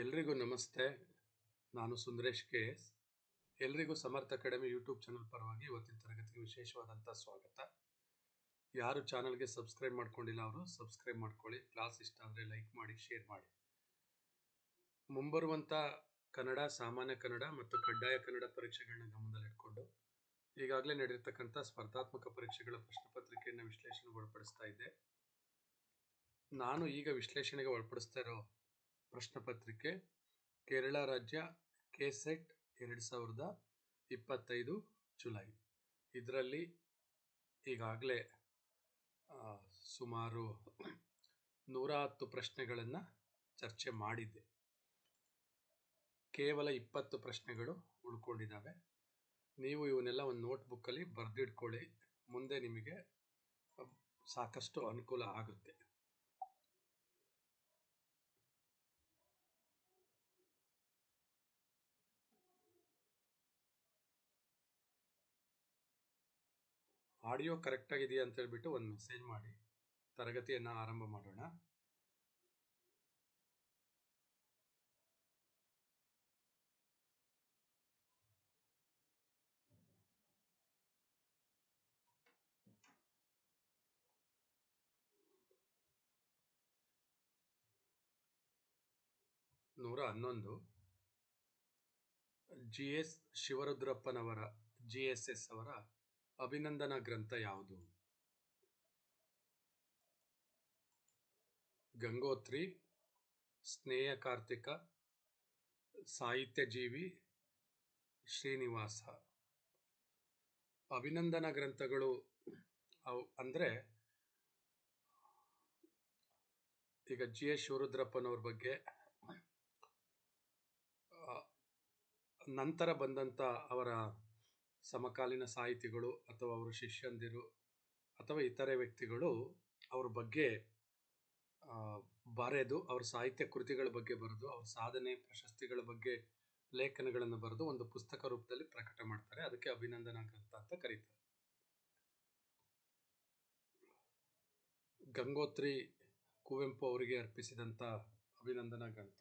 ಎಲ್ರಿಗೂ ನಮಸ್ತೆ. ನಾನು ಸುಂದರೇಶ್ ಕೆ ಎಸ್. ಎಲ್ರಿಗೂ ಸಮರ್ಥ ಅಕಾಡೆಮಿ ಯೂಟ್ಯೂಬ್ ಚಾನಲ್ ಪರವಾಗಿ ಇವತ್ತಿನ ತರಗತಿಗೆ ವಿಶೇಷವಾದಂಥ ಸ್ವಾಗತ. ಯಾರು ಚಾನಲ್ಗೆ ಸಬ್ಸ್ಕ್ರೈಬ್ ಮಾಡ್ಕೊಂಡಿಲ್ಲ ಅವರು ಸಬ್ಸ್ಕ್ರೈಬ್ ಮಾಡ್ಕೊಳ್ಳಿ. ಕ್ಲಾಸ್ ಇಷ್ಟ ಆದರೆ ಲೈಕ್ ಮಾಡಿ, ಶೇರ್ ಮಾಡಿ. ಮುಂಬರುವಂಥ ಕನ್ನಡ, ಸಾಮಾನ್ಯ ಕನ್ನಡ ಮತ್ತು ಕಡ್ಡಾಯ ಕನ್ನಡ ಪರೀಕ್ಷೆಗಳನ್ನ ಗಮನದಲ್ಲಿಟ್ಕೊಂಡು ಈಗಾಗಲೇ ನಡೆದಿರ್ತಕ್ಕಂಥ ಸ್ಪರ್ಧಾತ್ಮಕ ಪರೀಕ್ಷೆಗಳ ಪ್ರಶ್ನೆ ಪತ್ರಿಕೆಯನ್ನು ವಿಶ್ಲೇಷಣೆಗೆ ಒಳಪಡಿಸ್ತಾ ಇದ್ದೆ. ನಾನು ಈಗ ವಿಶ್ಲೇಷಣೆಗೆ ಒಳಪಡಿಸ್ತಾ ಇರೋ ಪ್ರಶ್ನೆ ಪತ್ರಿಕೆ ಕೇರಳ ರಾಜ್ಯ ಕೆ ಸೆಟ್ ಎರಡು ಸಾವಿರದ ಇಪ್ಪತ್ತೈದು ಜುಲೈ. ಇದರಲ್ಲಿ ಈಗಾಗಲೇ ಸುಮಾರು ನೂರ ಹತ್ತು ಪ್ರಶ್ನೆಗಳನ್ನು ಚರ್ಚೆ ಮಾಡಿದ್ದೆ. ಕೇವಲ ಇಪ್ಪತ್ತು ಪ್ರಶ್ನೆಗಳು ಉಳ್ಕೊಂಡಿದ್ದಾವೆ. ನೀವು ಇವನ್ನೆಲ್ಲ ಒಂದು ನೋಟ್ಬುಕ್ಕಲ್ಲಿ ಬರೆದಿಟ್ಕೊಳ್ಳಿ, ಮುಂದೆ ನಿಮಗೆ ಸಾಕಷ್ಟು ಅನುಕೂಲ ಆಗುತ್ತೆ. ಆಡಿಯೋ ಕರೆಕ್ಟಾಗಿದೆಯಾ ಅಂತ ಹೇಳ್ಬಿಟ್ಟು ಒಂದು ಮೆಸೇಜ್ ಮಾಡಿ. ತರಗತಿಯನ್ನು ಆರಂಭ ಮಾಡೋಣ. ನೂರ ಹನ್ನೊಂದು. ಜಿ ಎಸ್ ಶಿವರುದ್ರಪ್ಪನವರ, ಜಿ ಎಸ್ ಎಸ್ ಅವರ ಅಭಿನಂದನಾ ಗ್ರಂಥ ಯಾವುದು? ಗಂಗೋತ್ರಿ ಸ್ನೇಹ ಕಾರ್ತಿಕ ಸಾಹಿತ್ಯ ಜೀವಿ ಶ್ರೀನಿವಾಸ. ಅಭಿನಂದನಾ ಗ್ರಂಥಗಳು ಅವು ಅಂದರೆ ಈಗ ಜಿ ಎಸ್ ಶಿವರುದ್ರಪ್ಪನವ್ರ ಬಗ್ಗೆ ನಂತರ ಬಂದಂಥ ಅವರ ಸಮಕಾಲೀನ ಸಾಹಿತಿಗಳು ಅಥವಾ ಅವರ ಶಿಷ್ಯಂದಿರು ಅಥವಾ ಇತರೆ ವ್ಯಕ್ತಿಗಳು ಅವ್ರ ಬಗ್ಗೆ ಬರೆದು ಅವ್ರ ಸಾಹಿತ್ಯ ಕೃತಿಗಳ ಬಗ್ಗೆ ಬರೆದು, ಅವ್ರ ಸಾಧನೆ ಪ್ರಶಸ್ತಿಗಳ ಬಗ್ಗೆ ಲೇಖನಗಳನ್ನು ಬರೆದು ಒಂದು ಪುಸ್ತಕ ರೂಪದಲ್ಲಿ ಪ್ರಕಟ ಮಾಡ್ತಾರೆ. ಅದಕ್ಕೆ ಅಭಿನಂದನಾ ಗ್ರಂಥ ಅಂತ ಕರೀತಾರೆ. ಗಂಗೋತ್ರಿ ಕುವೆಂಪು ಅವರಿಗೆ ಅರ್ಪಿಸಿದಂಥ ಅಭಿನಂದನಾ ಗ್ರಂಥ.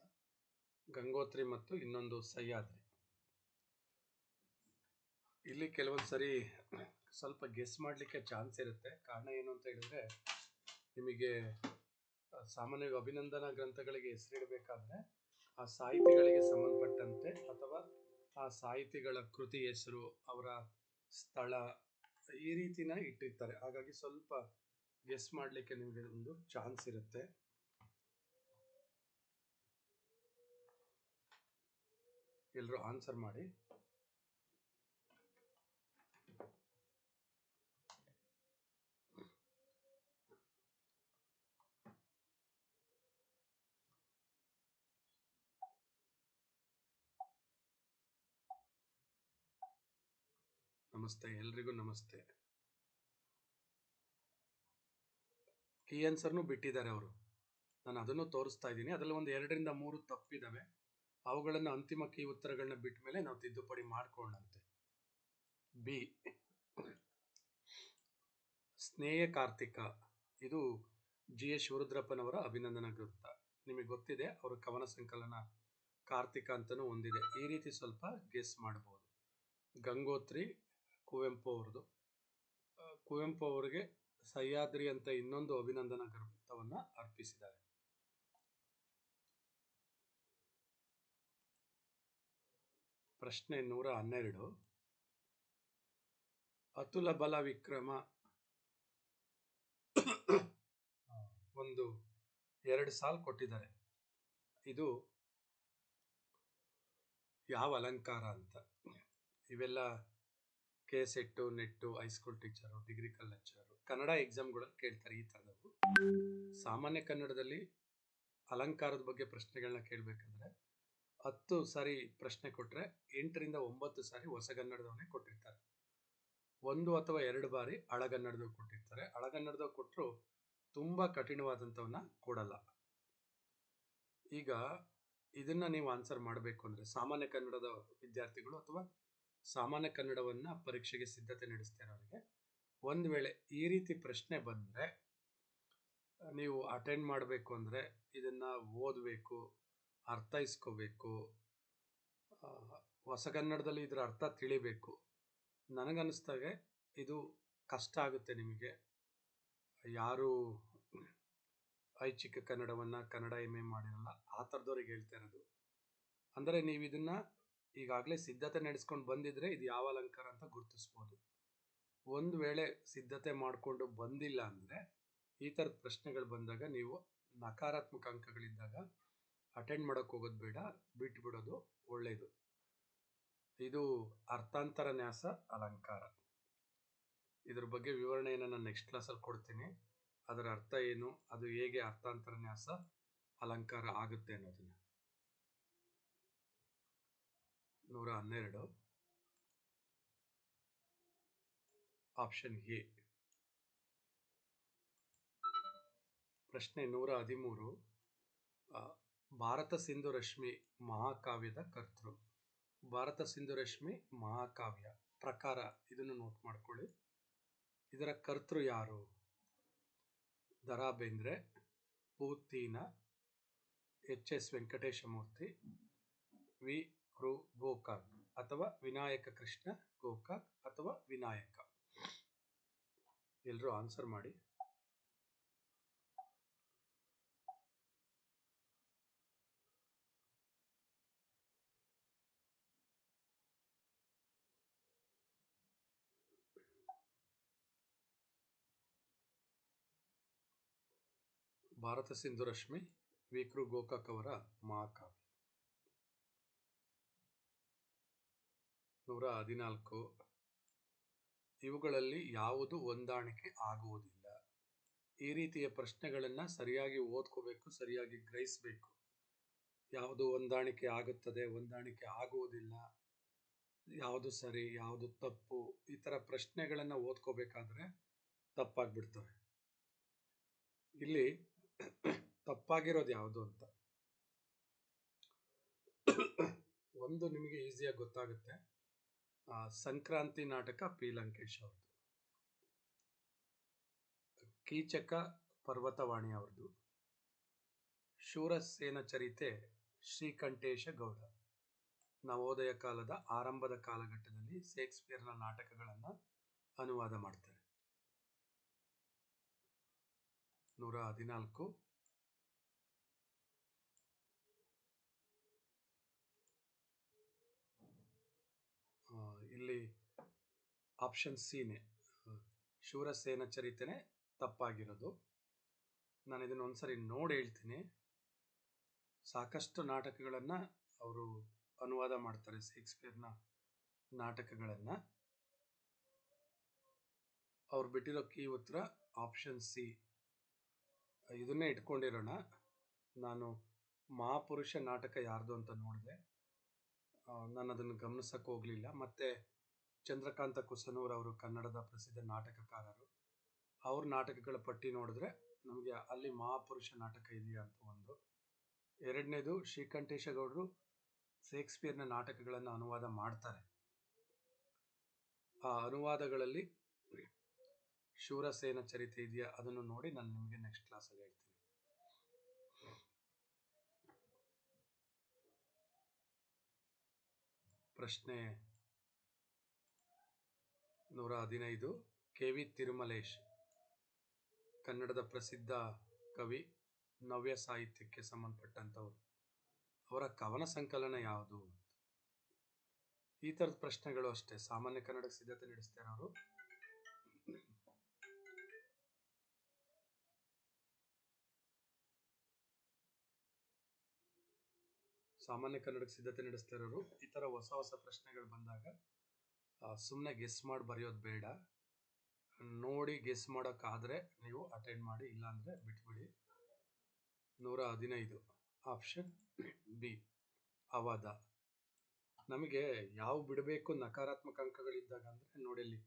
ಗಂಗೋತ್ರಿ ಮತ್ತು ಇನ್ನೊಂದು ಸಹ್ಯಾದ್ರಿ. ಇಲ್ಲಿ ಕೆಲವೊಂದು ಸರಿ ಸ್ವಲ್ಪ ಗೆಸ್ ಮಾಡಲಿಕ್ಕೆ ಚಾನ್ಸ್ ಇರುತ್ತೆ. ಕಾರಣ ಏನು ಅಂತ ಹೇಳಿದ್ರೆ, ನಿಮಗೆ ಸಾಮಾನ್ಯವಾಗಿ ಅಭಿನಂದನಾ ಗ್ರಂಥಗಳಿಗೆ ಹೆಸರಿಡಬೇಕಾದ್ರೆ, ಆ ಸಾಹಿತಿಗಳಿಗೆ ಸಂಬಂಧಪಟ್ಟಂತೆ ಅಥವಾ ಆ ಸಾಹಿತಿಗಳ ಕೃತಿ ಹೆಸರು, ಅವರ ಸ್ಥಳ ಈ ರೀತಿನ ಇಟ್ಟಿರ್ತಾರೆ. ಹಾಗಾಗಿ ಸ್ವಲ್ಪ ಗೆಸ್ ಮಾಡಲಿಕ್ಕೆ ನಿಮಗೆ ಒಂದು ಚಾನ್ಸ್ ಇರುತ್ತೆ. ಎಲ್ಲರೂ ಆನ್ಸರ್ ಮಾಡಿ. ನಮಸ್ತೆ, ಎಲ್ರಿಗೂ ನಮಸ್ತೆ. ಕೀ ಆನ್ಸರ್ನು ಬಿಟ್ಟಿದ್ದಾರೆ ಅವರು. ನಾನು ಅದನ್ನು ತೋರಿಸ್ತಾ ಇದ್ದೀನಿ. ಅದರಲ್ಲಿ ಒಂದು ಎರಡರಿಂದ ಮೂರು ತಪ್ಪಿದ್ದಾವೆ ಅವುಗಳನ್ನು ಅಂತಿಮ ಕೀ ಉತ್ತರಗಳನ್ನ ಬಿಟ್ಟ ಮೇಲೆ ನಾವು ತಿದ್ದುಪಡಿ ಮಾಡಿಕೊಳ್ಳಂತೆ ಬಿ. ಸ್ನೇಹ ಕಾರ್ತಿಕ. ಇದು ಜಿ. ಎಸ್. ಶಿವರುದ್ರಪ್ಪನವರ ಅಭಿನಂದನಾ ಗ್ರಂಥ. ನಿಮಗೆ ಗೊತ್ತಿದೆ, ಅವರ ಕವನ ಸಂಕಲನ ಕಾರ್ತಿಕ ಅಂತಲೂ ಹೊಂದಿದೆ ಈ ರೀತಿ ಸ್ವಲ್ಪ ಗೆಸ್ ಮಾಡಬಹುದು. ಗಂಗೋತ್ರಿ ಕುವೆಂಪು ಅವ್ರದ್ದು ಕುವೆಂಪು ಅವರಿಗೆ ಸಹ್ಯಾದ್ರಿ ಅಂತ ಇನ್ನೊಂದು ಅಭಿನಂದನಾ ಗ್ರಂಥವನ್ನು ಅರ್ಪಿಸಿದ್ದಾರೆ. ಪ್ರಶ್ನೆ ನೂರ ಹನ್ನೆರಡು. ಅತುಲ ಬಲ ವಿಕ್ರಮ ಒಂದು ಎರಡು ಸಾಲು ಕೊಟ್ಟಿದ್ದಾರೆ. ಇದು ಯಾವ ಅಲಂಕಾರ ಅಂತ. ಇವೆಲ್ಲ K SET NET high school teacher degree lecture Kannada ಎಕ್ಸಾಮ್ಗಳಲ್ಲಿ ಕೇಳ್ತಾರೆ ಈ ಥರದವು. ಸಾಮಾನ್ಯ ಕನ್ನಡದಲ್ಲಿ ಅಲಂಕಾರದ ಬಗ್ಗೆ ಪ್ರಶ್ನೆಗಳನ್ನ ಕೇಳಬೇಕಾದ್ರೆ, ಹತ್ತು ಸಾರಿ ಪ್ರಶ್ನೆ ಕೊಟ್ಟರೆ ಎಂಟರಿಂದ ಒಂಬತ್ತು ಸಾರಿ ಹೊಸಗನ್ನಡದವನ್ನೇ ಕೊಟ್ಟಿರ್ತಾರೆ. ಒಂದು ಅಥವಾ ಎರಡು ಬಾರಿ ಹಳಗನ್ನಡದವ್ ಕೊಟ್ಟಿರ್ತಾರೆ. ಹಳಗನ್ನಡದವ್ ಕೊಟ್ಟರು ತುಂಬ ಕಠಿಣವಾದಂಥವನ್ನ ಕೊಡಲ್ಲ. ಈಗ ಇದನ್ನ ನೀವು ಆನ್ಸರ್ ಮಾಡಬೇಕು ಅಂದರೆ ಸಾಮಾನ್ಯ ಕನ್ನಡದ ವಿದ್ಯಾರ್ಥಿಗಳು ಅಥವಾ ಸಾಮಾನ್ಯ ಕನ್ನಡವನ್ನು ಪರೀಕ್ಷೆಗೆ ಸಿದ್ಧತೆ ನಡೆಸ್ತಾ ಇರೋರಿಗೆ ಒಂದು ವೇಳೆ ಈ ರೀತಿ ಪ್ರಶ್ನೆ ಬಂದರೆ, ನೀವು ಅಟೆಂಡ್ ಮಾಡಬೇಕು ಅಂದರೆ ಇದನ್ನು ಓದಬೇಕು, ಅರ್ಥೈಸ್ಕೋಬೇಕು ಹೊಸ ಹೊಸಗನ್ನಡದಲ್ಲಿ ಇದರ ಅರ್ಥ ತಿಳಿಬೇಕು. ನನಗನ್ನಿಸ್ದಾಗೆ ಇದು ಕಷ್ಟ ಆಗುತ್ತೆ ನಿಮಗೆ. ಯಾರು ಐಚ್ಛಿಕ ಕನ್ನಡವನ್ನು ಕನ್ನಡ ಎಂ ಎ ಮಾಡಿರಲ್ಲ, ಆ ಥರದವ್ರಿಗೆ ಹೇಳ್ತಾ ಇರೋದು. ಅಂದರೆ ನೀವು ಇದನ್ನ ಈಗಾಗಲೇ ಸಿದ್ಧತೆ ನಡೆಸ್ಕೊಂಡು ಬಂದಿದ್ರೆ ಇದು ಯಾವ ಅಲಂಕಾರ ಅಂತ ಗುರುತಿಸ್ಬೋದು. ಒಂದು ವೇಳೆ ಸಿದ್ಧತೆ ಮಾಡಿಕೊಂಡು ಬಂದಿಲ್ಲ ಅಂದರೆ ಈ ಥರದ ಪ್ರಶ್ನೆಗಳು ಬಂದಾಗ ನೀವು ನಕಾರಾತ್ಮಕ ಅಂಕಗಳಿದ್ದಾಗ ಅಟೆಂಡ್ ಮಾಡೋಕ್ಕೆ ಹೋಗೋದು ಬೇಡ ಬಿಟ್ಟು ಬಿಡೋದು ಒಳ್ಳೆಯದು ಇದು ಅರ್ಥಾಂತರ ನ್ಯಾಸ, ಅಲಂಕಾರ. ಇದ್ರ ಬಗ್ಗೆ ವಿವರಣೆಯನ್ನು ನಾನು ನೆಕ್ಸ್ಟ್ ಕ್ಲಾಸಲ್ಲಿ ಕೊಡ್ತೀನಿ. ಅದರ ಅರ್ಥ ಏನು, ಅದು ಹೇಗೆ ಅರ್ಥಾಂತರ ನ್ಯಾಸ, ಅಲಂಕಾರ ಆಗುತ್ತೆ ಅನ್ನೋದನ್ನ. ನೂರ ಹನ್ನೆರಡು. Option A. ಪ್ರಶ್ನೆ ನೂರ ಹದಿಮೂರು. ಭಾರತ ಸಿಂಧು ರಶ್ಮಿ ಮಹಾಕಾವ್ಯದ ಕರ್ತೃ. ಭಾರತ ಸಿಂಧು ರಶ್ಮಿ ಮಹಾಕಾವ್ಯ ಪ್ರಕಾರ ಇದನ್ನು ನೋಟ್ ಮಾಡ್ಕೊಳ್ಳಿ. ಇದರ ಕರ್ತೃ ಯಾರು? Dara Bendre Putina, H S Venkateshamurthy, Vi. ಕೃ ಗೋಕಾಕ್ ಅಥವಾ ವಿನಾಯಕ ಕೃಷ್ಣ, ಗೋಕಾಕ್ ಅಥವಾ ವಿನಾಯಕ? ಎಲ್ಲರೂ ಆನ್ಸರ್ ಮಾಡಿ. ಭಾರತ ಸಿಂಧು ರಶ್ಮಿ ವಿಕ್ರು ಗೋಕಾಕ್ ಅವರ ಮಹಾಕಾವ್ಯ ನೂರ ಹದಿನಾಲ್ಕು ಇವುಗಳಲ್ಲಿ ಯಾವುದು ಹೊಂದಾಣಿಕೆ ಆಗುವುದಿಲ್ಲ. ಈ ರೀತಿಯ ಪ್ರಶ್ನೆಗಳನ್ನು ಸರಿಯಾಗಿ ಓದ್ಕೋಬೇಕು, ಸರಿಯಾಗಿ ಗ್ರಹಿಸಬೇಕು. ಯಾವುದು ಹೊಂದಾಣಿಕೆ ಆಗುತ್ತದೆ, ಹೊಂದಾಣಿಕೆ ಆಗುವುದಿಲ್ಲ, ಯಾವುದು ಸರಿ, ಯಾವುದು ತಪ್ಪು, ಈ ಥರ ಪ್ರಶ್ನೆಗಳನ್ನು ಓದ್ಕೋಬೇಕಾದ್ರೆ ತಪ್ಪಾಗ್ಬಿಡ್ತವೆ. ಇಲ್ಲಿ ತಪ್ಪಾಗಿರೋದು ಯಾವುದು ಅಂತ. ಒಂದು ನಿಮಗೆ ಈಸಿಯಾಗಿ ಗೊತ್ತಾಗುತ್ತೆ. ಸಂಕ್ರಾಂತಿ ನಾಟಕ ಪಿ. ಲಂಕೇಶ್ ಅವ್ರದ್ದು ಕೀಚಕ ಪರ್ವತವಾಣಿ ಅವ್ರದ್ದು ಶೂರಸೇನ ಚರಿತೆ ಶ್ರೀಕಂಠೇಶ ಗೌಡ. ನವೋದಯ ಕಾಲದ ಆರಂಭದ ಕಾಲಘಟ್ಟದಲ್ಲಿ ಶೇಕ್ಸ್ಪಿಯರ್ನ ನಾಟಕಗಳನ್ನು ಅನುವಾದ ಮಾಡ್ತಾರೆ. ನೂರ ಹದಿನಾಲ್ಕು ಇಲ್ಲಿ ಆಪ್ಷನ್ ಸಿನೇ ಶೂರಸೇನ ಚರಿತೆನೆ ತಪ್ಪಾಗಿರೋದು. ನಾನು ಇದನ್ನು ಒಂದ್ಸರಿ ನೋಡಿ ಹೇಳ್ತೀನಿ. ಸಾಕಷ್ಟು ನಾಟಕಗಳನ್ನು ಅವರು ಅನುವಾದ ಮಾಡ್ತಾರೆ ಶೇಕ್ಸ್ಪಿಯರ್ನ ನಾಟಕಗಳನ್ನು. ಅವ್ರು ಬಿಟ್ಟಿರೋ ಕೀ ಉತ್ತರ ಆಪ್ಷನ್ ಸಿ ಇದನ್ನೇ ಇಟ್ಕೊಂಡಿರೋಣ. ನಾನು ಮಹಾಪುರುಷ ನಾಟಕ ಯಾರ್ದು ಅಂತ ನೋಡಿದೆ. ನಾನು ಅದನ್ನು ಗಮನಿಸಕ್ಕೆ ಹೋಗಲಿಲ್ಲ. ಮತ್ತು ಚಂದ್ರಕಾಂತ ಕುಸನೂರ್ ಅವರು ಕನ್ನಡದ ಪ್ರಸಿದ್ಧ ನಾಟಕಕಾರರು. ಅವ್ರ ನಾಟಕಗಳ ಪಟ್ಟಿ ನೋಡಿದ್ರೆ ನಮಗೆ ಅಲ್ಲಿ ಮಹಾಪುರುಷ ನಾಟಕ ಇದೆಯಾ ಅಂತ ಒಂದು. ಎರಡನೇದು ಶ್ರೀಕಂಠೇಶಗೌಡರು ಶೇಕ್ಸ್ಪಿಯರ್ನ ನಾಟಕಗಳನ್ನು ಅನುವಾದ ಮಾಡ್ತಾರೆ. ಆ ಅನುವಾದಗಳಲ್ಲಿ ಶೂರಸೇನ ಚರಿತೆ ಇದೆಯಾ ಅದನ್ನು ನೋಡಿ ನಾನು ನಿಮಗೆ ನೆಕ್ಸ್ಟ್ ಕ್ಲಾಸಲ್ಲಿ ಹೇಳ್ತೀನಿ. ಪ್ರಶ್ನೆ ನೂರ ಹದಿನೈದು ಕೆ ವಿ ತಿರುಮಲೇಶ್, ಕನ್ನಡದ ಪ್ರಸಿದ್ಧ ಕವಿ, ನವ್ಯ ಸಾಹಿತ್ಯಕ್ಕೆ ಸಂಬಂಧಪಟ್ಟಂಥವ್ರು. ಅವರ ಕವನ ಸಂಕಲನ ಯಾವುದು ಈ ಥರದ ಪ್ರಶ್ನೆಗಳು ಅಷ್ಟೇ. ಸಾಮಾನ್ಯ ಕನ್ನಡಕ್ಕೆ ಸಿದ್ಧತೆ ನಡೆಸ್ತಾ ಇರೋರು ಸಾಮಾನ್ಯ ಕನ್ನಡಕ್ಕೆ ಸಿದ್ಧತೆ ನಡೆಸ್ತಾ ಇರೋರು ಈ ಥರ ಹೊಸ ಹೊಸ ಪ್ರಶ್ನೆಗಳು ಬಂದಾಗ ಸುಮ್ಮನೆ ಗೆಸ್ ಮಾಡಿ ಬರೆಯೋದು ಬೇಡ. ನೋಡಿ ಗೆಸ್ ಮಾಡೋಕ್ಕಾದರೆ ನೀವು ಅಟೆಂಡ್ ಮಾಡಿ, ಇಲ್ಲಾಂದರೆ ಬಿಟ್ಬಿಡಿ. ನೂರ ಹದಿನೈದು. ಆಪ್ಷನ್ ಬಿ ಅವಾದ. ನಮಗೆ ಯಾವ ಬಿಡಬೇಕು ನಕಾರಾತ್ಮಕ ಅಂಕಗಳಿದ್ದಾಗ ಅಂದರೆ ನೋಡಿಲ್ಲಿ,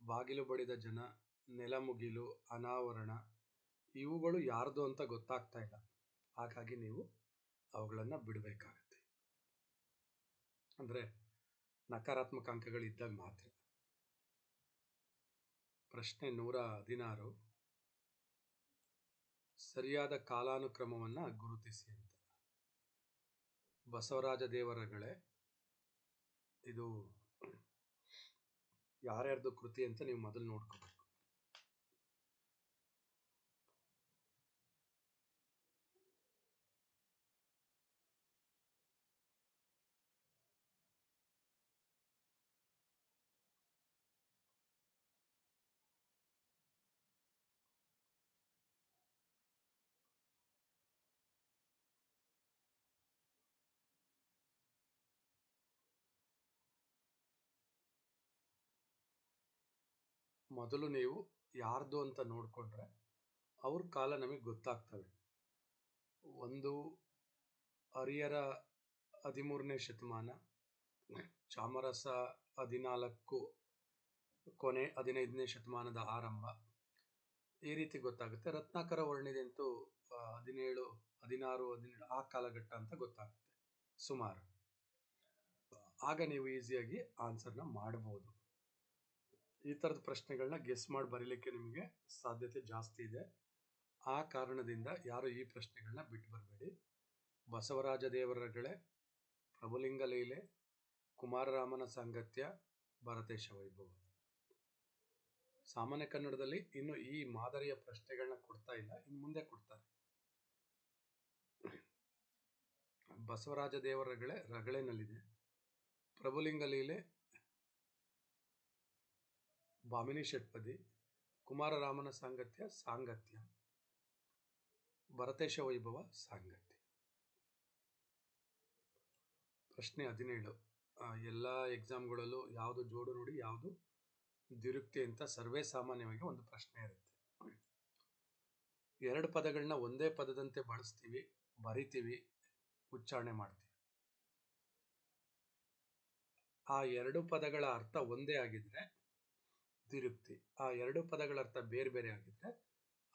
ಬಾಗಿಲು ಬಡಿದ ಜನ ನೆಲಮುಗಿಲು ಅನಾವರಣ, ಇವುಗಳು ಯಾರ್ದು ಅಂತ ಗೊತ್ತಾಗ್ತಾ ಇಲ್ಲ. ಹಾಗಾಗಿ ನೀವು ಅವುಗಳನ್ನು ಬಿಡಬೇಕಾಗತ್ತೆ. ಅಂದರೆ ನಕಾರಾತ್ಮಕ ಅಂಕಗಳಿದ್ದಾಗ ಮಾತ್ರ. ಪ್ರಶ್ನೆ ನೂರ ಹದಿನಾರು. ಸರಿಯಾದ ಕಾಲಾನುಕ್ರಮವನ್ನು ಗುರುತಿಸಿ ಅಂತ. ಬಸವರಾಜ ದೇವರಗಳೇ, ಇದು ಯಾರ್ಯಾರ್ದು ಕೃತಿ ಅಂತ ನೀವು ಮೊದಲು ನೋಡ್ಕೋಬೇಕು. ಮೊದಲು ನೀವು ಯಾರ್ದು ಅಂತ ನೋಡಿಕೊಂಡ್ರೆ ಅವ್ರ ಕಾಲ ನಮಗೆ ಗೊತ್ತಾಗ್ತವೆ. ಒಂದು ಹರಿಹರ ಹದಿಮೂರನೇ ಶತಮಾನ, ಚಾಮರಸ ಹದಿನಾಲ್ಕು, ಕೊನೆ ಹದಿನೈದನೇ ಶತಮಾನದ ಆರಂಭ, ಈ ರೀತಿ ಗೊತ್ತಾಗುತ್ತೆ. ರತ್ನಾಕರ ವರ್ಣಿದೆ ಅಂತೂ ಹದಿನೇಳು, ಹದಿನಾರು, ಹದಿನೇಳು ಆ ಕಾಲಘಟ್ಟ ಅಂತ ಗೊತ್ತಾಗುತ್ತೆ ಸುಮಾರು. ಆಗ ನೀವು ಈಸಿಯಾಗಿ ಆನ್ಸರ್ನ ಮಾಡಬಹುದು ಈ ಥರದ ಪ್ರಶ್ನೆಗಳನ್ನ ಗೆಸ್ ಮಾಡಿ ಬರೀಲಿಕ್ಕೆ ನಿಮಗೆ ಸಾಧ್ಯತೆ ಜಾಸ್ತಿ ಇದೆ. ಆ ಕಾರಣದಿಂದ ಯಾರು ಈ ಪ್ರಶ್ನೆಗಳನ್ನ ಬಿಟ್ಟು ಬರಬೇಡಿ. ಬಸವರಾಜ ದೇವರಗಳೇ, ಪ್ರಭುಲಿಂಗ ಲೀಲೆ, ಕುಮಾರರಾಮನ ಸಾಂಗತ್ಯ, ಭರತೇಶ ವೈಭವ. ಸಾಮಾನ್ಯ ಕನ್ನಡದಲ್ಲಿ ಇನ್ನು ಈ ಮಾದರಿಯ ಪ್ರಶ್ನೆಗಳನ್ನ ಕೊಡ್ತಾ ಇಲ್ಲ, ಇನ್ನು ಮುಂದೆ ಕೊಡ್ತಾರೆ. ಬಸವರಾಜ ದೇವರಗಳೇ ರಗಳೆನಲ್ಲಿದೆ ಪ್ರಭುಲಿಂಗ ಲೀಲೆ ಭಾಮಿನಿ ಷಟ್ಪದಿ ಕುಮಾರರಾಮನ ಸಾಂಗತ್ಯ ಸಾಂಗತ್ಯ. ಭರತೇಶ ವೈಭವ, ಸಾಂಗತ್ಯ. ಪ್ರಶ್ನೆ ಹದಿನೇಳು. ಎಲ್ಲ ಎಕ್ಸಾಮ್ಗಳಲ್ಲೂ ಯಾವುದು ಜೋಡು ನೋಡಿ, ಯಾವುದು ದ್ವಿರುಕ್ತಿ ಅಂತ ಸರ್ವೇ ಸಾಮಾನ್ಯವಾಗಿ ಒಂದು ಪ್ರಶ್ನೆ ಇರುತ್ತೆ. ಎರಡು ಪದಗಳನ್ನ ಒಂದೇ ಪದದಂತೆ ಬಳಸ್ತೀವಿ, ಬರಿತೀವಿ, ಉಚ್ಚಾರಣೆ ಮಾಡ್ತೀವಿ. ಆ ಎರಡು ಪದಗಳ ಅರ್ಥ ಒಂದೇ ಆಗಿದ್ರೆ ದ್ವಿರುಕ್ತಿ ಆ ಎರಡು ಪದಗಳ ಅರ್ಥ ಬೇರೆ ಬೇರೆ ಆಗಿದ್ರೆ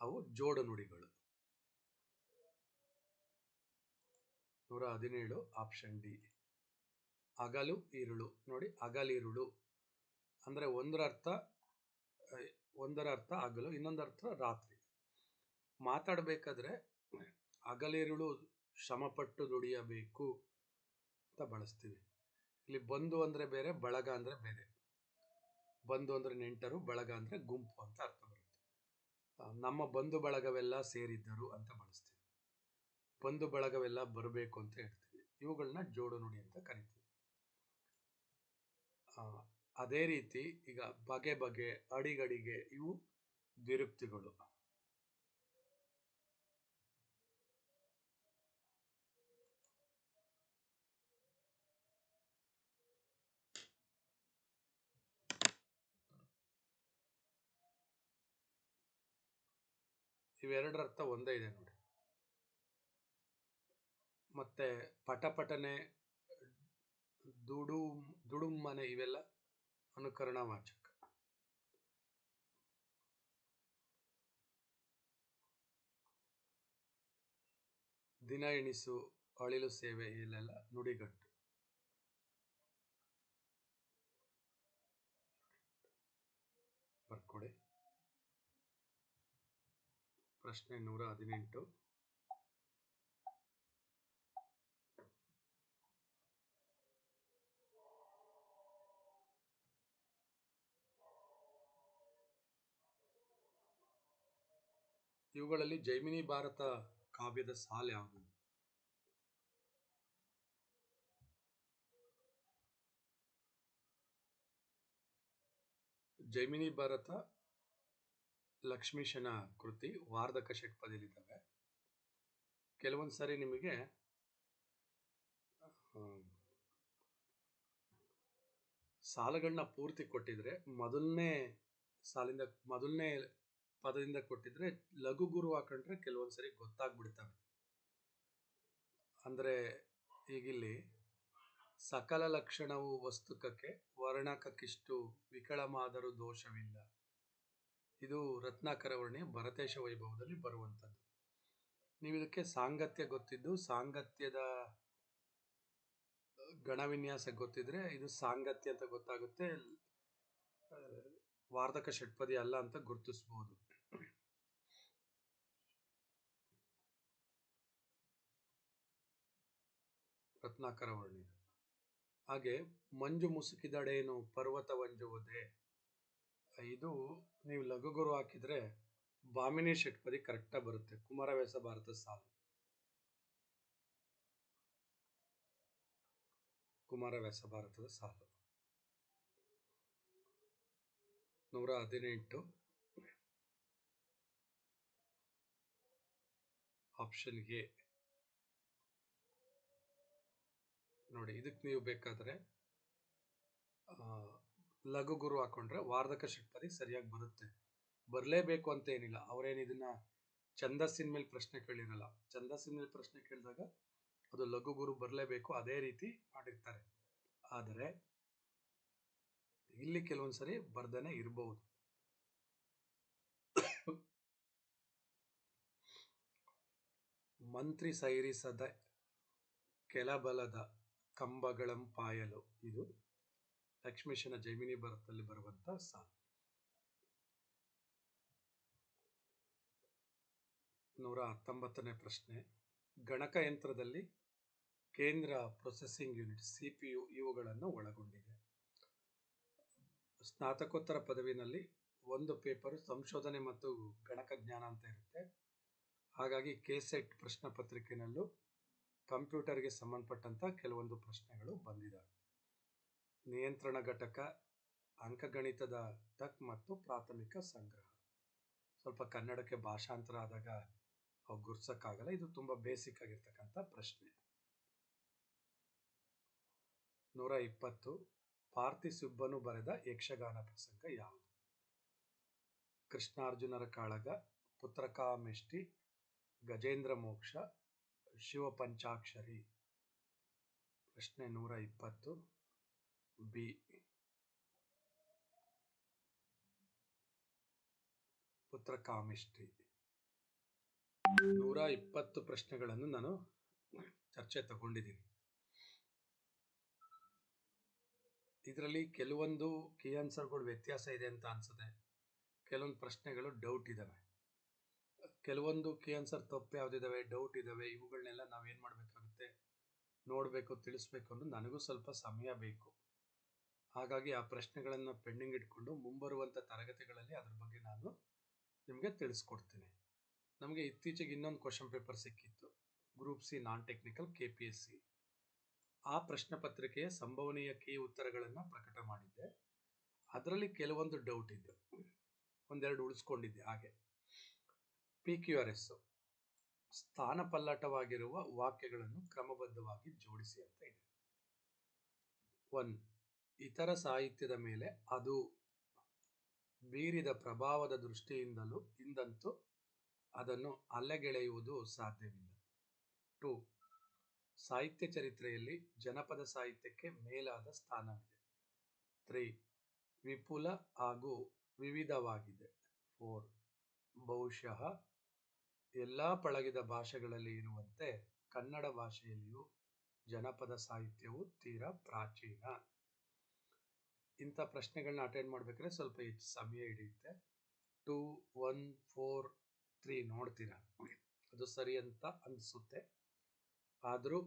ಅವು ಜೋಡು ನುಡಿಗಳು. ನೂರ ಹದಿನೇಳು ಆಪ್ಷನ್ ಡಿ ಅಗಲು ಈರುಳು ನೋಡಿ ಅಗಲಿರುಳು ಅಂದ್ರೆ ಒಂದರ ಅರ್ಥ ಒಂದರ ಅರ್ಥ ಹಗಲು ಇನ್ನೊಂದು ಅರ್ಥ ರಾತ್ರಿ. ಮಾತಾಡಬೇಕಾದ್ರೆ ಅಗಲಿರುಳು ಶ್ರಮಪಟ್ಟು ದುಡಿಯಬೇಕು ಅಂತ ಬಳಸ್ತೀವಿ. ಇಲ್ಲಿ ಬಂದು ಅಂದ್ರೆ ಬೇರೆ, ಬಳಗ ಅಂದ್ರೆ ಬೇರೆ. ಬಂಧು ಅಂದ್ರೆ ನೆಂಟರು, ಬಳಗ ಅಂದ್ರೆ ಗುಂಪು ಅಂತ ಅರ್ಥ ಬರುತ್ತೆ. ನಮ್ಮ ಬಂಧು ಬಳಗವೆಲ್ಲ ಸೇರಿದ್ದರು ಅಂತ ಬಳಸ್ತೀವಿ ಬಂಧು ಬಳಗವೆಲ್ಲ ಬರಬೇಕು ಅಂತ ಹೇಳ್ತೀವಿ. ಇವುಗಳನ್ನ ಜೋಡು ನುಡಿ ಅಂತ ಕರಿತೀವಿ. ಅದೇ ರೀತಿ ಈಗ ಬಗೆ ಬಗೆ, ಅಡಿಗಡಿಗೆ ಇವು ದ್ವಿರುಕ್ತಿಗಳು. ಇವೆರಡರ ಅರ್ಥ ಒಂದೇ ಇದೆ ನೋಡಿ. ಮತ್ತೆ ಪಟಪಟನೆ, ದುಡು ದುಡುಮ್ಮನೆ ಇವೆಲ್ಲ ಅನುಕರಣವಾಚಕ. ದಿನ ಎಣಿಸು, ಅಳಿಲು ಸೇವೆ ಇಲ್ಲೆಲ್ಲ ನುಡಿಗಟ್ಟು. ಪ್ರಶ್ನೆ ನೂರ ಹದಿನೆಂಟು. ಇವುಗಳಲ್ಲಿ ಜೈಮಿನಿ ಭಾರತ ಕಾವ್ಯದ ಸಾಲ ಯಾವುದು? ಜೈಮಿನಿ ಭಾರತ ಲಕ್ಷ್ಮೀಶನ ಕೃತಿ ವಾರ್ಧಕ ಷಟ್ಪದಿಲಿದ್ದಾವೆ. ಕೆಲವೊಂದು ಸಾರಿ ನಿಮಗೆ ಸಾಲಗಳನ್ನ ಪೂರ್ತಿ ಕೊಟ್ಟಿದ್ರೆ, ಮೊದಲನೇ ಸಾಲಿಂದ, ಮೊದಲನೇ ಪದದಿಂದ ಕೊಟ್ಟಿದ್ರೆ ಲಘು ಗುರು ಹಾಕೊಂಡ್ರೆ ಕೆಲವೊಂದು ಸರಿ ಗೊತ್ತಾಗ್ಬಿಡ್ತವೆ. ಅಂದ್ರೆ ಈಗಿಲ್ಲಿ ಸಕಲ ಲಕ್ಷಣವು ವಸ್ತುಕಕ್ಕೆ ವರ್ಣಕಕ್ಕಿಷ್ಟು ವಿಕಳಮಾದರೂ ದೋಷವಿಲ್ಲ. ಇದು ರತ್ನಾಕರ ವರ್ಣಿ ಭರತೇಶ ವೈಭವದಲ್ಲಿ ಬರುವಂಥದ್ದು. ನೀವು ಇದಕ್ಕೆ ಸಾಂಗತ್ಯ ಗೊತ್ತಿದ್ದು, ಸಾಂಗತ್ಯದ ಗಣವಿನ್ಯಾಸ ಗೊತ್ತಿದ್ರೆ ಇದು ಸಾಂಗತ್ಯ ಅಂತ ಗೊತ್ತಾಗುತ್ತೆ. ವಾರ್ಧಕ ಷಟ್ಪದಿ ಅಲ್ಲ ಅಂತ ಗುರುತಿಸಬಹುದು ರತ್ನಾಕರವರ್ಣಿ ಹಾಗೆ ಮಂಜು ಮುಸುಕಿದಡೇನು ಪರ್ವತ ವಂಜುವುದೇ? ಇದು ನೀವು ಲಘುಗುರು ಹಾಕಿದ್ರೆ ಬಾಮಿನಿ ಷಟ್ಪದಿ ಕರೆಕ್ಟಾಗಿ ಬರುತ್ತೆ. ಕುಮಾರವ್ಯಾಸ ಭಾರತ ಸಾಲು. ಕುಮಾರವ್ಯಾಸ ಭಾರತದ ಸಾಲು. ನೂರ ಹದಿನೆಂಟು. ಆಪ್ಷನ್ ಎ ನೋಡಿ ಇದಕ್ಕೆ ನೀವು ಬೇಕಾದರೆ ಲಘು ಗುರು ಹಾಕೊಂಡ್ರೆ ವಾರ್ಧಕ ಷಟ್ಪದಿ ಸರಿಯಾಗಿ ಬರುತ್ತೆ. ಬರಲೇಬೇಕು ಅಂತ ಏನಿಲ್ಲ. ಅವ್ರೇನು ಇದನ್ನ ಛಂದಸ್ಸಿನ ಮೇಲೆ ಪ್ರಶ್ನೆ ಕೇಳಿರಲ್ಲ. ಛಂದಸ್ಸಿನ ಮೇಲೆ ಪ್ರಶ್ನೆ ಕೇಳಿದಾಗ ಅದು ಲಘು ಗುರು ಬರಲೇಬೇಕು, ಅದೇ ರೀತಿ ಮಾಡಿರ್ತಾರೆ. ಆದರೆ ಇಲ್ಲಿ ಕೆಲವೊಂದ್ಸರಿ ಬರ್ದನೆ ಇರಬಹುದು ಮಂತ್ರಿ ಸೈರಿಸದ ಕೆಲಬಲದ ಕಂಬಗಳಂ ಪಾಯಲು ಇದು ಲಕ್ಷ್ಮೀಶನ ಜೈಮಿನಿ ಭಾರತದಲ್ಲಿ ಬರುವಂತ ಸಾಲು. ನೂರ ಹತ್ತೊಂಬತ್ತನೇ ಪ್ರಶ್ನೆ. ಗಣಕಯಂತ್ರದಲ್ಲಿ ಕೇಂದ್ರ processing unit C P U ಇವುಗಳನ್ನು ಒಳಗೊಂಡಿದೆ. ಸ್ನಾತಕೋತ್ತರ ಪದವಿನಲ್ಲಿ ಒಂದು ಪೇಪರ್ ಸಂಶೋಧನೆ ಮತ್ತು ಗಣಕ ಜ್ಞಾನ ಅಂತ ಇರುತ್ತೆ. ಹಾಗಾಗಿ ಕೆಸೆಟ್ ಪ್ರಶ್ನೆ ಪತ್ರಿಕೆಯಲ್ಲೂ ಕಂಪ್ಯೂಟರ್ಗೆ ಸಂಬಂಧಪಟ್ಟಂತ ಕೆಲವೊಂದು ಪ್ರಶ್ನೆಗಳು ಬಂದಿದ್ದಾವೆ ನಿಯಂತ್ರಣ ಘಟಕ, ಅಂಕಗಣಿತದ ಟಕ್ ಮತ್ತು ಪ್ರಾಥಮಿಕ ಸಂಗ್ರಹ. ಸ್ವಲ್ಪ ಕನ್ನಡಕ್ಕೆ ಭಾಷಾಂತರ ಆದಾಗ ಅವು ಗುರ್ಸಕ್ಕಾಗಲ್ಲ. ಇದು ತುಂಬ ಬೇಸಿಕ್ ಆಗಿರ್ತಕ್ಕಂಥ ಪ್ರಶ್ನೆ. ನೂರ ಇಪ್ಪತ್ತು ಪಾರ್ಥಿಸುಬ್ಬನು ಬರೆದ ಯಕ್ಷಗಾನ ಪ್ರಸಂಗ ಯಾವುದು? ಕೃಷ್ಣಾರ್ಜುನರ ಕಾಳಗ, ಪುತ್ರಕಾಮಿಷ್ಟಿ, ಗಜೇಂದ್ರ ಮೋಕ್ಷ ಶಿವ ಪಂಚಾಕ್ಷರಿ ಪ್ರಶ್ನೆ ನೂರ ಇಪ್ಪತ್ತು. ಬಿ ಪುತ್ರಕಾಮಿಷ್ಟಿ ನೂರ ಇಪ್ಪತ್ತು ಪ್ರಶ್ನೆಗಳನ್ನು ನಾನು ಚರ್ಚೆ ತಗೊಂಡಿದ್ದೀನಿ. ಇದರಲ್ಲಿ ಕೆಲವೊಂದು ಕೀ ಆನ್ಸರ್ಗಳು ವ್ಯತ್ಯಾಸ ಇದೆ ಅಂತ ಅನ್ಸುತ್ತೆ. ಕೆಲವೊಂದು ಪ್ರಶ್ನೆಗಳು ಡೌಟ್ ಇದ್ದಾವೆ ಕೆಲವೊಂದು ಕೀ ಆನ್ಸರ್ ತಪ್ಪು ಯಾವುದಿದ್ದಾವೆ ಡೌಟ್ ಇದಾವೆ ಇವುಗಳನ್ನೆಲ್ಲ ನಾವೇನು ಮಾಡಬೇಕಾಗುತ್ತೆ, ನೋಡಬೇಕು, ತಿಳಿಸ್ಬೇಕು ಅಂದ್ರೆ ನನಗೂ ಸ್ವಲ್ಪ ಸಮಯ ಬೇಕು. ಹಾಗಾಗಿ ಆ ಪ್ರಶ್ನೆಗಳನ್ನು ಪೆಂಡಿಂಗ್ ಇಟ್ಕೊಂಡು ಮುಂಬರುವಂಥ ತರಗತಿಗಳಲ್ಲಿ ಅದ್ರ ಬಗ್ಗೆ ನಾನು ನಿಮಗೆ ತಿಳಿಸ್ಕೊಡ್ತೀನಿ. ನಮಗೆ ಇತ್ತೀಚೆಗೆ ಇನ್ನೊಂದು ಕ್ವಶನ್ ಪೇಪರ್ ಸಿಕ್ಕಿತ್ತು. Group C non technical K P S C ಆ ಪ್ರಶ್ನೆ ಪತ್ರಿಕೆಯ ಸಂಭವನೀಯ ಕೀ ಉತ್ತರಗಳನ್ನು ಪ್ರಕಟ ಮಾಡಿದ್ದೆ. ಅದರಲ್ಲಿ ಕೆಲವೊಂದು ಡೌಟ್ ಇದ್ದು, ಒಂದೆರಡು ಉಳಿಸ್ಕೊಂಡಿದ್ದೆ ಹಾಗೆ. ಪಿ ಕ್ಯೂ ಆರ್ ಎಸ್ ವಾಕ್ಯಗಳನ್ನು ಕ್ರಮಬದ್ಧವಾಗಿ ಜೋಡಿಸಿ ಅಂತ ಇದೆ. ಒನ್ ಇತರ ಸಾಹಿತ್ಯದ ಮೇಲೆ ಅದು ಬೀರಿದ ಪ್ರಭಾವದ ದೃಷ್ಟಿಯಿಂದಲೂ ಇಂದಂತೂ ಅದನ್ನು ಅಲ್ಲಗೆಳೆಯುವುದು ಸಾಧ್ಯವಿಲ್ಲ. ಟು, ಸಾಹಿತ್ಯ ಚರಿತ್ರೆಯಲ್ಲಿ ಜನಪದ ಸಾಹಿತ್ಯಕ್ಕೆ ಮೇಲಾದ ಸ್ಥಾನವಿದೆ. ತ್ರೀ, ವಿಪುಲ ಹಾಗೂ ವಿವಿಧವಾಗಿದೆ. ಫೋರ್, ಬಹುಶಃ ಎಲ್ಲ ಪಳಗಿದ ಭಾಷೆಗಳಲ್ಲಿ ಇರುವಂತೆ ಕನ್ನಡ ಭಾಷೆಯಲ್ಲಿಯೂ ಜನಪದ ಸಾಹಿತ್ಯವು ತೀರ ಪ್ರಾಚೀನ. ಇಂಥ ಪ್ರಶ್ನೆಗಳನ್ನ ಅಟೆಂಡ್ ಮಾಡಬೇಕಾದ್ರೆ ಸ್ವಲ್ಪ ಹೆಚ್ಚು ಸಮಯ ಹಿಡಿಯುತ್ತೆ. ಟೂ, ಒನ್, ಫೋರ್, ತ್ರೀ ನೋಡ್ತೀರಾ? ಅದು ಸರಿ ಅಂತ ಅನಿಸುತ್ತೆ. ಆದರೂ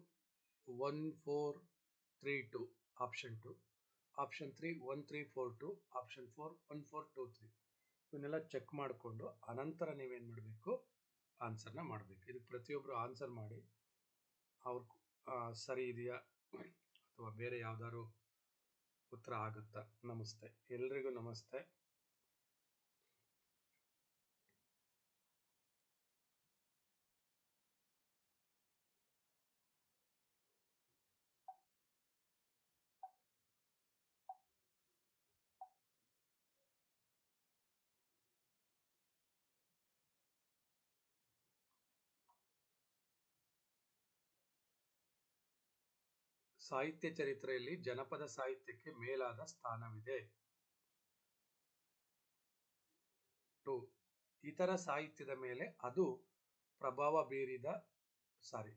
one, four, three, two option two. Option three, one, three, four, two. Option four, one, four, two, three. ಇವನ್ನೆಲ್ಲ ಚೆಕ್ ಮಾಡಿಕೊಂಡು ಅನಂತರ ನೀವೇನು ಮಾಡಬೇಕು? ಆನ್ಸರ್ನ ಮಾಡಬೇಕು. ಇದಕ್ಕೆ ಪ್ರತಿಯೊಬ್ಬರು ಆನ್ಸರ್ ಮಾಡಿ, ಅವ್ರ ಸರಿ ಇದೆಯಾ? ಅಥವಾ ಬೇರೆ ಯಾವ್ದಾದ್ರು ಉತ್ತರ ಆಗುತ್ತಾ? ನಮಸ್ತೆ. ಎಲ್ರಿಗೂ ನಮಸ್ತೆ. ಸಾಹಿತ್ಯ ಚರಿತ್ರೆಯಲ್ಲಿ ಜನಪದ ಸಾಹಿತ್ಯಕ್ಕೆ ಮೇಲಾದ ಸ್ಥಾನವಿದೆ. ಟು, ಇತರ ಸಾಹಿತ್ಯದ ಮೇಲೆ ಅದು ಪ್ರಭಾವ ಬೀರಿದ, ಸಾರಿ,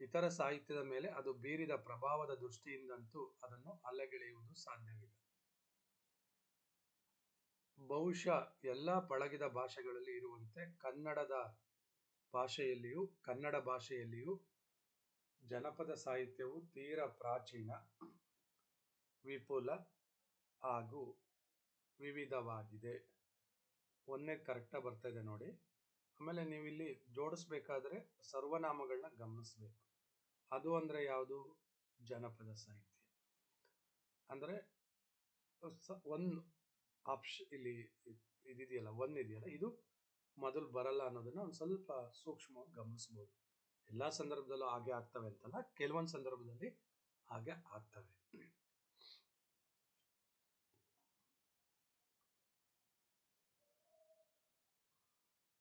ಇತರ ಸಾಹಿತ್ಯದ ಮೇಲೆ ಅದು ಬೀರಿದ ಪ್ರಭಾವದ ದೃಷ್ಟಿಯಿಂದಂತೂ ಅದನ್ನು ಅಲ್ಲಗೆಳೆಯುವುದು ಸಾಧ್ಯವಿಲ್ಲ. ಬಹುಶಃ ಎಲ್ಲ ಪಳಗಿದ ಭಾಷೆಗಳಲ್ಲಿ ಇರುವಂತೆ ಕನ್ನಡದ ಭಾಷೆಯಲ್ಲಿಯೂ, ಕನ್ನಡ ಭಾಷೆಯಲ್ಲಿಯೂ ಜನಪದ ಸಾಹಿತ್ಯವು ತೀರ ಪ್ರಾಚೀನ, ವಿಪುಲ ಹಾಗೂ ವಿವಿಧವಾಗಿದೆ. ಒಂದೇ ಕರೆಕ್ಟಾಗಿ ಬರ್ತಾ ಇದೆ ನೋಡಿ. ಆಮೇಲೆ ನೀವು ಇಲ್ಲಿ ಜೋಡಿಸ್ಬೇಕಾದ್ರೆ ಸರ್ವನಾಮಗಳನ್ನ ಗಮನಿಸಬೇಕು. ಅದು ಅಂದರೆ ಯಾವುದು? ಜನಪದ ಸಾಹಿತ್ಯ. ಅಂದರೆ ಒಂದು ಆಪ್ಷ ಇಲ್ಲಿ ಇದಿದೆಯಲ್ಲ ಒನ್ ಇದೆಯಲ್ಲ, ಇದು ಮೊದಲು ಬರಲ್ಲ ಅನ್ನೋದನ್ನ ಒಂದು ಸ್ವಲ್ಪ ಸೂಕ್ಷ್ಮವಾಗಿ ಗಮನಿಸ್ಬೋದು. ಎಲ್ಲ ಸಂದರ್ಭದಲ್ಲೂ ಹಾಗೆ ಆಗ್ತವೆ ಅಂತಲ್ಲ, ಕೆಲವೊಂದು ಸಂದರ್ಭದಲ್ಲಿ ಹಾಗೆ ಆಗ್ತವೆ.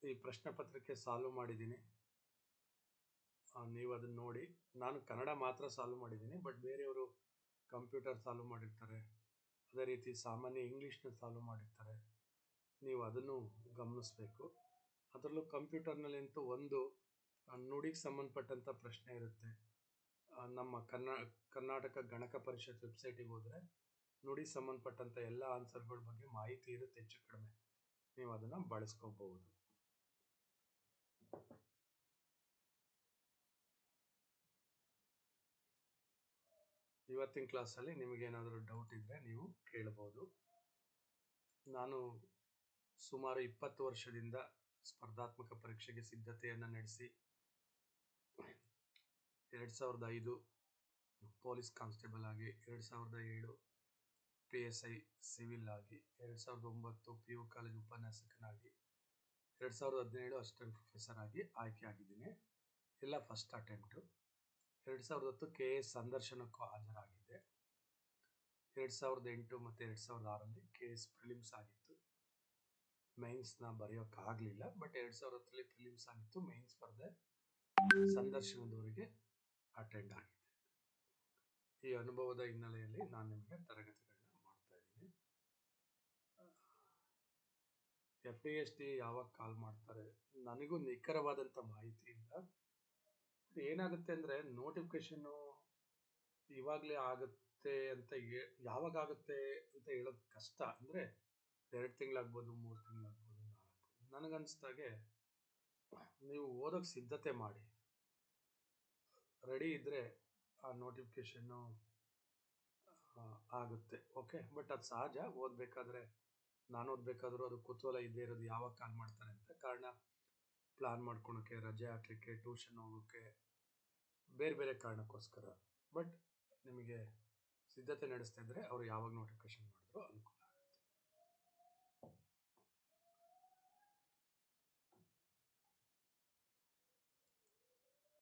ಈ ಪ್ರಶ್ನೆ ಪತ್ರಿಕೆ ಸಾಲ್ವ್ ಮಾಡಿದ್ದೀನಿ. ನೀವು ಅದನ್ನ ನೋಡಿ. ನಾನು ಕನ್ನಡ ಮಾತ್ರ ಸಾಲ್ವ್ ಮಾಡಿದ್ದೀನಿ, ಬಟ್ ಬೇರೆಯವರು ಕಂಪ್ಯೂಟರ್ ಸಾಲ್ವ್ ಮಾಡಿರ್ತಾರೆ. ಅದೇ ರೀತಿ ಸಾಮಾನ್ಯ ಇಂಗ್ಲೀಷ್ನ ಸಾಲ್ವ್ ಮಾಡಿರ್ತಾರೆ. ನೀವು ಅದನ್ನು ಗಮನಿಸಬೇಕು. ಅದರಲ್ಲೂ ಕಂಪ್ಯೂಟರ್ನಲ್ಲಂತೂ ಒಂದು ನುಡಿಗೆ ಸಂಬಂಧಪಟ್ಟಂಥ ಪ್ರಶ್ನೆ ಇರುತ್ತೆ. ನಮ್ಮ ಕರ್ನಾಟಕ ಗಣಕ ಪರಿಷತ್ ವೆಬ್ಸೈಟಿಗೆ ಹೋದರೆ ನುಡಿ ಸಂಬಂಧಪಟ್ಟಂಥ ಎಲ್ಲ ಆನ್ಸರ್ಗಳ ಬಗ್ಗೆ ಮಾಹಿತಿ ಇರುತ್ತೆ ಹೆಚ್ಚು ಕಡಿಮೆ. ನೀವು ಅದನ್ನು ಬಳಸ್ಕೋಬಹುದು. ಇವತ್ತಿನ ಕ್ಲಾಸಲ್ಲಿ ನಿಮಗೇನಾದರೂ ಡೌಟ್ ಇದ್ದರೆ ನೀವು ಕೇಳಬಹುದು ನಾನು ಸುಮಾರು ಇಪ್ಪತ್ತು ವರ್ಷದಿಂದ ಸ್ಪರ್ಧಾತ್ಮಕ ಪರೀಕ್ಷೆಗೆ ಸಿದ್ಧತೆಯನ್ನು ನಡೆಸಿ ಎರಡು ಸಾವಿರದ ಐದು ಪೊಲೀಸ್ ಕಾನ್ಸ್ಟೇಬಲ್ ಆಗಿ, ಎರಡು ಸಾವಿರದ ಏಳು ಪಿ ಎಸ್ ಐ ಸಿವಿಲ್ ಆಗಿ, ಎರಡು ಸಾವಿರದ ಒಂಬತ್ತು ಪಿ ಯು ಕಾಲೇಜ್ ಉಪನ್ಯಾಸಕನಾಗಿ, ಎರಡು ಸಾವಿರದ ಹದಿನೇಳು ಅಸಿಸ್ಟೆಂಟ್ ಪ್ರೊಫೆಸರ್ ಆಗಿ ಆಯ್ಕೆ ಆಗಿದ್ದೀನಿ ಎಲ್ಲ ಫಸ್ಟ್ ಅಟೆಂಪ್ಟು. ಎರಡು ಸಾವಿರದ ಹತ್ತು ಕೆ ಎಸ್ ಸಂದರ್ಶನಕ್ಕೂ ಹಾಜರಾಗಿದ್ದೆ. ಎರಡು ಸಾವಿರದ ಎಂಟು ಮತ್ತು ಎರಡು ಸಾವಿರದ ಆರಲ್ಲಿ ಕೆ ಎಸ್ ಪ್ರಿಲಿಮ್ಸ್ ಆಗಿತ್ತು. ಮೈನ್ಸ್ನ ಬರೆಯೋಕ್ಕಾಗಲಿಲ್ಲ, ಬಟ್ ಎರಡು ಸಾವಿರದ ಹತ್ತರಲ್ಲಿ ಪ್ರಿಲಿಮ್ಸ್ ಆಗಿತ್ತು, ಮೈನ್ಸ್ ಬರೆದೆ. ಸಂದರ್ಶನದವರೆಗೆ ಅಟೆಂಡ್ ಆಗಿದೆ. ಈ ಅನುಭವದ ಹಿನ್ನೆಲೆಯಲ್ಲಿ ನಾನು ನಿಮಗೆ ತರಗತಿಗಳನ್ನ ಮಾಡ್ತಾ ಇದ್ದೀನಿ. ಎಫ್ ಡಿ ಎಸ್ ಟಿ ಯಾವಾಗ ಕಾಲ್ ಮಾಡ್ತಾರೆ ನನಗೂ ನಿಖರವಾದಂಥ ಮಾಹಿತಿ ಇಲ್ಲ. ಏನಾಗುತ್ತೆ ಅಂದರೆ ನೋಟಿಫಿಕೇಶನ್ನು ಇವಾಗಲೇ ಆಗುತ್ತೆ ಅಂತ ಯಾವಾಗ ಆಗುತ್ತೆ ಅಂತ ಹೇಳೋದು ಕಷ್ಟ. ಅಂದರೆ ಎರಡು ತಿಂಗಳಾಗ್ಬೋದು, ಮೂರು ತಿಂಗಳಾಗ್ಬೋದು, ನಾಲ್ಕು. ನನಗನ್ಸ್ದಾಗೆ ನೀವು ಓದೋಕ್ಕೆ ಸಿದ್ಧತೆ ಮಾಡಿ. ರೆಡಿ ಇದ್ದರೆ ಆ ನೋಟಿಫಿಕೇಷನ್ನು ಆಗುತ್ತೆ. ಓಕೆ ಬಟ್ ಅದು ಸಹಜ. ಓದಬೇಕಾದ್ರೆ, ನಾನು ಓದಬೇಕಾದ್ರೂ ಅದು ಕುತೂಹಲ ಇದ್ದೇ ಇರೋದು ಯಾವಾಗ ಕಾಲ್ ಮಾಡ್ತಾರೆ ಅಂತ. ಕಾರಣ ಪ್ಲಾನ್ ಮಾಡ್ಕೊಳಕ್ಕೆ ರಜೆ ಹಾಕ್ಲಿಕ್ಕೆ ಟ್ಯೂಷನ್ ಹೋಗೋಕ್ಕೆ ಬೇರೆ ಬೇರೆ ಕಾರಣಕ್ಕೋಸ್ಕರ. ಬಟ್ ನಿಮಗೆ ಸಿದ್ಧತೆ ನಡೆಸ್ತಾ ಇದ್ದರೆ ಅವರು ಯಾವಾಗ ನೋಟಿಫಿಕೇಶನ್ ಮಾಡಿದ್ರು ಅನುಕೂಲ